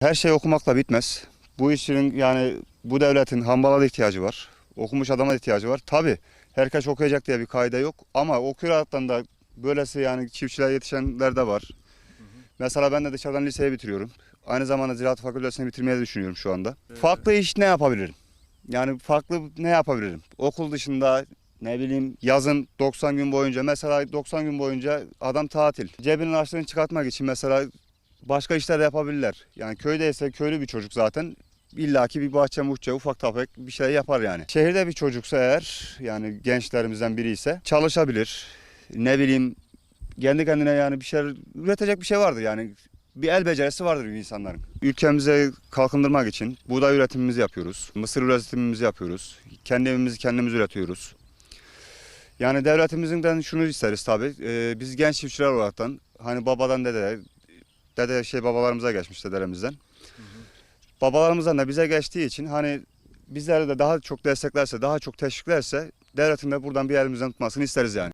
Her şey okumakla bitmez. Bu işin yani bu devletin hambala da ihtiyacı var. Okumuş adama da ihtiyacı var. Tabi herkes okuyacak diye bir kaide yok. Ama okuyaraktan da böylesi yani çiftçiler yetişenler de var. Mesela ben de dışarıdan liseyi bitiriyorum. Aynı zamanda ziraat fakültesini bitirmeyi düşünüyorum şu anda. Farklı iş ne yapabilirim? Yani farklı ne yapabilirim? Okul dışında ne bileyim yazın 90 gün boyunca mesela 90 gün boyunca adam tatil. Cebinin harçlığını çıkartmak için mesela başka işler yapabilirler. Yani köydeyse köylü bir çocuk zaten illaki bir bahçe muhçe ufak tefek bir şey yapar yani. Şehirde bir çocuksa eğer yani gençlerimizden biri ise çalışabilir. Ne bileyim kendi kendine yani bir şeyler üretecek bir şey vardır yani. Bir el becerisi vardır insanların. Ülkemize kalkındırmak için buğday üretimimizi yapıyoruz. Mısır üretimimizi yapıyoruz. Kendi evimizi kendimiz üretiyoruz. Yani devletimizden şunu isteriz tabii. Ee, biz genç çiftçiler olaraktan hani babadan dede, dede şey babalarımıza geçmiş dedelerimizden. Babalarımızdan da bize geçtiği için hani bizleri de daha çok desteklerse, daha çok teşviklerse devletin de buradan bir elimizden tutmasını isteriz yani.